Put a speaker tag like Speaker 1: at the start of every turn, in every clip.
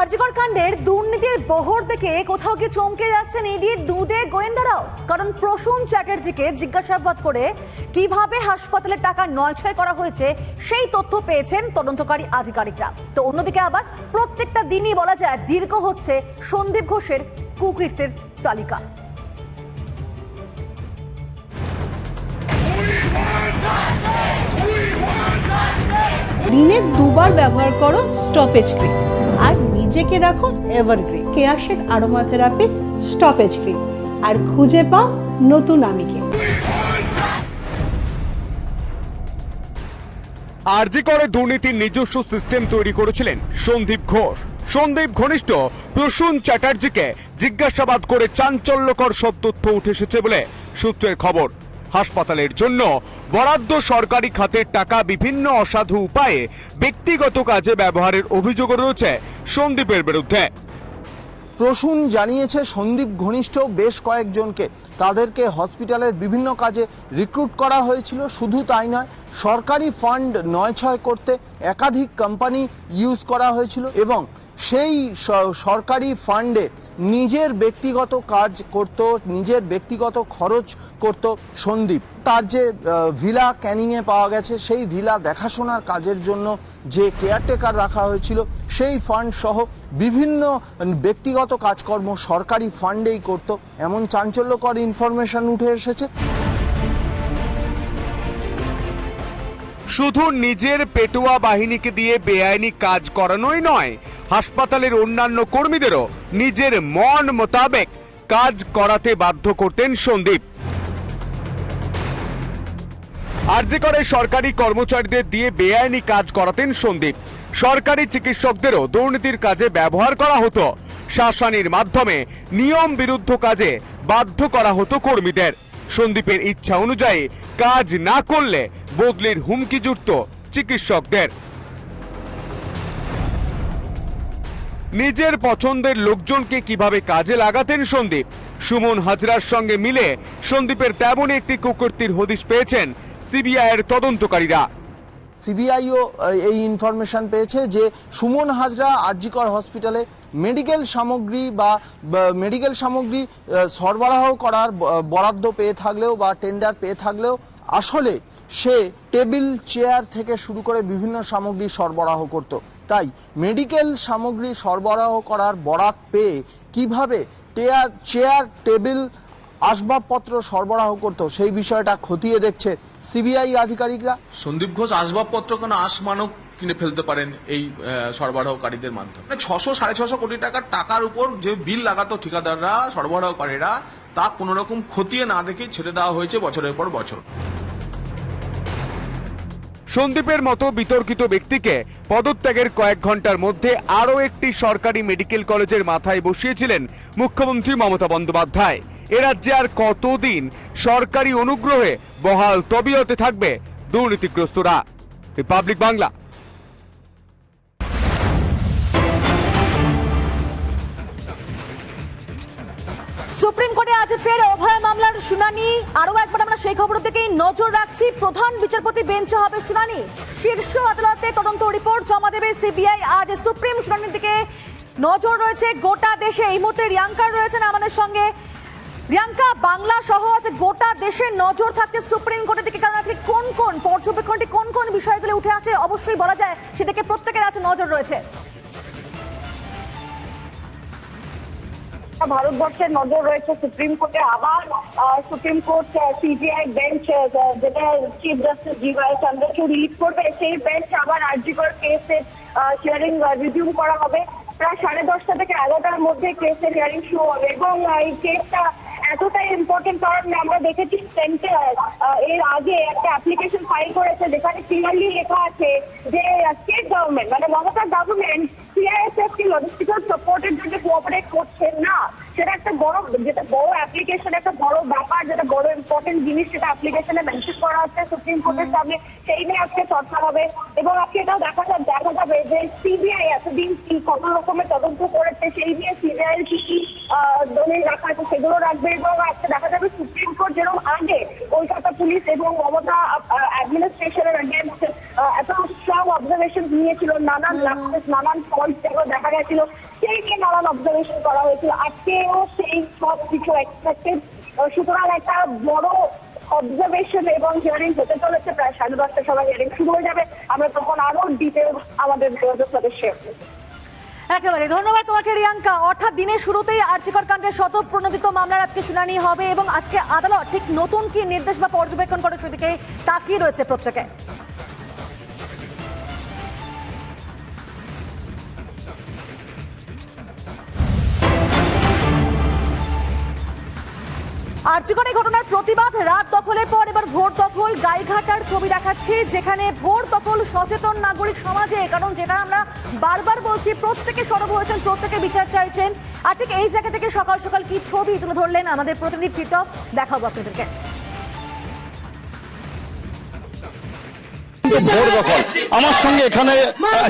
Speaker 1: আরজিকর কাণ্ডের দুর্নীতির বহর দেখে কোথাও কি চমকে যাচ্ছেন ইডির দুধে গোয়েন্দারাও? কারণ প্রসূন চ্যাটার্জিকে জিজ্ঞাসাবাদ করে কীভাবে হাসপাতালে টাকা নয়ছয় করা হয়েছে, সেই তথ্য পেয়েছেন তদন্তকারী আধিকারিকরা। তো অন্যদিকে আবার প্রত্যেকটা দিনই বলা যায় দীর্ঘ হচ্ছে সন্দীপ ঘোষের কুকৃত্যের তালিকা।
Speaker 2: দিনে দুবার ব্যবহার করো স্টপেজ ক্রিম। নিজেকে রাখো evergreen কেয়াশের aroma therapy stop age cream আর খুঁজে পাও নতুন আমিকে।
Speaker 3: আরজি করে দুর্নীতির নিজস্ব সিস্টেম তৈরি করেছিলেন সন্দীপ ঘোষ। সন্দীপ ঘনিষ্ঠ প্রসূন চ্যাটার্জিকে জিজ্ঞাসাবাদ করে চাঞ্চল্যকর সব তথ্য উঠে এসেছে বলে সূত্রের খবর। হাসপাতালের জন্য বরাদ্দ সরকারি খাতের টাকা বিভিন্ন অসাধু উপায়ে ব্যক্তিগত কাজে ব্যবহারের অভিযোগও রয়েছে সন্দীপের বিরুদ্ধে।
Speaker 4: প্রসূন জানিয়েছে, সন্দীপ ঘনিষ্ঠ বেশ কয়েকজনকে। তাদেরকে হসপিটালের বিভিন্ন কাজে রিক্রুট করা হয়েছিল। শুধু তাই নয়, সরকারি ফান্ড নয় ছয় করতে একাধিক কোম্পানি ইউজ করা হয়েছিল এবং সেই সরকারি ফান্ডে নিজের ব্যক্তিগত কাজ করত, নিজের ব্যক্তিগত খরচ করত সন্দীপ। তার যে ভিলা ক্যানিংয়ে পাওয়া গেছে, সেই ভিলা দেখাশোনার কাজের জন্য যে কেয়ারটেকার রাখা হয়েছিল, সেই ফান্ড সহ বিভিন্ন ব্যক্তিগত কাজকর্ম সরকারি ফান্ডেই করত। এমন চাঞ্চল্যকর ইনফরমেশন উঠে এসেছে।
Speaker 3: শুধু নিজের পেটুয়া বাহিনীকে দিয়ে বেআইনি কাজ করানোই নয়, হাসপাতালের অন্যান্য কর্মীদেরও নিজের মন মোতাবেক কাজ করাতে বাধ্য করতেন সন্দীপ। আর্জি করে সরকারি কর্মচারীদের দিয়ে বেআইনি কাজ করাতেন সন্দীপ। সরকারি চিকিৎসকদেরও দুর্নীতির কাজে ব্যবহার করা হতো। শাসানির মাধ্যমে নিয়ম বিরুদ্ধ কাজে বাধ্য করা হতো কর্মীদের। সন্দীপের ইচ্ছা অনুযায়ী কাজ না করলে বদলির হুমকি চিকিৎসকদের। নিজের পছন্দের লোকজনকে কীভাবে কাজে লাগাতেন সন্দীপ? সুমন হাজরার সঙ্গে মিলে সন্দীপের তেমনই একটি কুকর্তির হদিশ পেয়েছেন সিবিআই এর তদন্তকারীরা।
Speaker 4: সিবিআইও এই ইনফরমেশন পেয়েছে যে সুমন হাজরা আরজিকর হসপিটালে মেডিকেল সামগ্রী বা মেডিকেল সামগ্রী সরবরাহ করার বরাদ্দ পেয়ে থাকলেও বা টেন্ডার পেয়ে থাকলেও আসলে সে টেবিল, চেয়ার থেকে শুরু করে বিভিন্ন সামগ্রী সরবরাহ করত। তাই মেডিকেল সামগ্রী সরবরাহ করার বরাত পেয়ে কীভাবে টেয়ার, চেয়ার, টেবিল, আসবাবপত্র সরবরাহ করত সেই বিষয়টা খতিয়ে দেখছে সিবিআই আধিকারিকরা।
Speaker 5: সন্দীপ ঘোষ আসবাবপত্র কেন আসমানব কিনে ফেলতে পারেন এই সরবরাহকারীদের মাধ্যমে। মানে ছশো, সাড়ে ছশো কোটি টাকার টাকার উপর যে বিল লাগাতো ঠিকাদাররা, সরবরাহকারীরা তা কোনো রকম খতিয়ে না দেখে ছেড়ে দেওয়া হয়েছে বছরের পর বছর।
Speaker 3: সন্দীপের মতো বিতর্কিত ব্যক্তিকে পদত্যাগের কয়েক ঘণ্টার মধ্যে আরও একটি সরকারি মেডিকেল কলেজের মাথায় বসিয়েছিলেন মুখ্যমন্ত্রী মমতা বন্দ্যোপাধ্যায়। এ রাজ্যে আর কতদিন সরকারি অনুগ্রহে বহাল তবিয়তে থাকবে দুর্নীতিগ্রস্তরা? রিপাবলিক বাংলা।
Speaker 1: সুপ্রিম কোর্টে আজ ফের অভয় মামলার শুনানি। আরও একবার আমরা সেই খবর থেকেই নজর রাখছি। প্রধান বিচারপতি বেঞ্চে হবে শুনানি। শীর্ষ আদালতে তদন্ত রিপোর্ট জমা দেবে সিবিআই। আজ সুপ্রিম শুনানির দিকে নজর রয়েছে গোটা দেশে। এই মুহূর্তে রিয়াঙ্কার রয়েছেন আমাদের সঙ্গে। রিয়াঙ্কা, বাংলা সহ আছে গোটা দেশে নজর থাকছে সুপ্রিম কোর্টের দিকে। কারণ আজকে কোন কোন পর্যবেক্ষণটি, কোন কোন বিষয়গুলো উঠে আসে অবশ্যই বলা যায়। সেদিকে প্রত্যেকের আছে নজর রয়েছে।
Speaker 6: ভারতবর্ষের নজর রয়েছে, সুপ্রিম কোর্টে আবার সুপ্রিম কোর্ট সিবিআই বেঞ্চ যেটা chief justice D Y Chandrachud release করবে, সেই বেঞ্চ আবার আর্জিকর কেসের হিয়ারিং রিজিউম করা হবে। প্রায় সাড়ে দশটা থেকে এগারোটার মধ্যে কেসের হিয়ারিং শুরু হবে এবং এই কেসটা এতটাই ইম্পর্টেন্ট কারণ আমরা দেখেছি সেন্টার এর আগে একটা অ্যাপ্লিকেশন ফাইল করেছে যেখানে ক্লিয়ারলি লেখা আছে যে স্টেট গভর্নমেন্ট মানে মমতা গভর্নমেন্ট সিআইএসএফ কি লজিস্টিক্যাল সাপোর্টের জন্য কোঅপারেট করছে না। সেটা একটা বড় যেটা বড় অ্যাপ্লিকেশন একটা বড় ব্যাপার যেটা বড় ইম্পর্টেন্ট জিনিস সেটা অ্যাপ্লিকেশনে মেনশন করা হচ্ছে সুপ্রিম কোর্টের সামনে। সেই নিয়ে আজকে চর্চা হবে। এবং আজকে এটাও দেখা যাবে দেখা যাবে যে সিবিআই এতদিন কি কত রকমের তদন্ত করেছে সেই নিয়ে সিবিআই কি কি দলিল রাখা আছে সেগুলো রাখবে এবং আজকে দেখা যাবে সুপ্রিম কোর্ট যেরকম আগে কলকাতা পুলিশ এবং মমতা অ্যাডমিনিস্ট্রেশনের এগেনস্ট এত সব অবজারভেশন নিয়েছিল নানান নানান ফল্ট যেগুলো দেখা গেছিল সেই নিয়ে নানান অবজারভেশন করা হয়েছিল। আজকেও সেই সব কিছু এক্সপেক্টেড সুতরাং একটা বড় অবজারভেশন এবং হিয়ারিং হতে চলেছে প্রায় সাড়ে দশটার সময় হিয়ারিং শুরু হয়ে যাবে। আমরা তখন আরও ডিটেল আমাদের যোগাযোগ সাথে শেয়ার করব
Speaker 1: একেবারে ধন্যবাদ তোমাকে, রিয়াঙ্কা। অর্থাৎ দিনের শুরুতেই আর্চিকর কাণ্ডের শত প্রণোদিত মামলার আজকে শুনানি হবে এবং আজকে আদালত ঠিক নতুন কি নির্দেশ বা পর্যবেক্ষণ করে সেদিকে তাকিয়ে রয়েছে প্রত্যেকে। আর্যিকর এই ঘটনার প্রতিবাদ, রাত দখলের পর এবার ভোর দখল, গাইঘাটার ছবি দেখাচ্ছি, যেখানে ভোর দখল সচেতন নাগরিক সমাজে, কারণ যেটা আমরা বারবার বলছি, প্রত্যেকে সরব হয়েছেন, প্রত্যেকে বিচার চাইছেন। আর ঠিক এই জায়গা থেকে সকাল সকাল কি ছবি তুলে ধরলেন আমাদের প্রতিনিধি টিটক দেখাবো আপনাদেরকে।
Speaker 7: ভোর দখল আমার সঙ্গে এখানে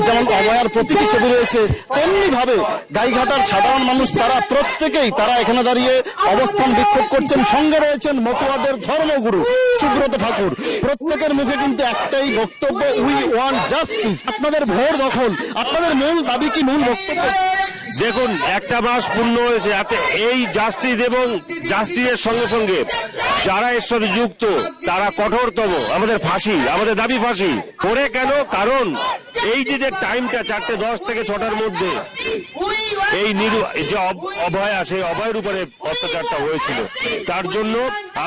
Speaker 7: যেমন অভয়ার প্রতীকী ছবি রয়েছে তেমনি ভাবে গাইঘাটার সাধারণ মানুষ তারা প্রত্যেকেই, তারা এখানে দাঁড়িয়ে অবস্থান বিক্ষোভ করছেন। সঙ্গে রয়েছেন মতুয়াদের ধর্মগুরু সুব্রত ঠাকুর। প্রত্যেকের মুখে কিন্তু একটাই বক্তব্য উই ওয়ান জাস্টিস আপনাদের ভোর দখল, আপনাদের মূল দাবি কি, মূল বক্তব্য?
Speaker 8: দেখুন, একটা মাস পূর্ণ হয়েছে এই জাস্টিস এবং জাস্টিসের সঙ্গে সঙ্গে যারা এর সাথে যুক্ত তারা কঠোরতম। আমাদের ফাঁসি আমাদের দাবি ফাঁসি। করে কেন? কারণ এই যে যে টাইমটা চারটে দশ থেকে ছটার মধ্যে এই নিরু যে অভয়া সেই অভয়ের উপরে অত্যাচারটা হয়েছিল তার জন্য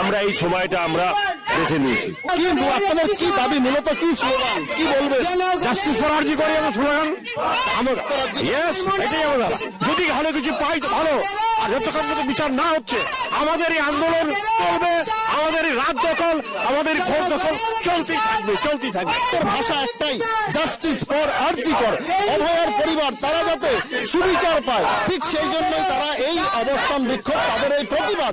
Speaker 8: আমরা এই সময়টা আমরা বেছে নিয়েছি।
Speaker 7: আপনাদের কি দাবি? মূলত কি স্লোগান? কি বলবেন
Speaker 8: জাস্টিস ফর আরজি করি আমার স্লোগান? আমার এটাই আমরা। যদি ভালো কিছু পাই তো ভালো। যতক্ষণ পর্যন্ত বিচার না হচ্ছে, আমাদের এই আন্দোলন চলবে, আমাদের এই রাত দখল, আমাদের ভোট দখল চলতেই থাকবে চলতেই থাকবে।
Speaker 7: ভাষা একটাই জাস্টিস ফর আরজি কর, অভয়ার পরিবার, তারা যাতে সুবিচার পায়, ঠিক সেই জন্যই তারা এই অবস্থান বিক্ষোভ, তাদের এই প্রতিবাদ।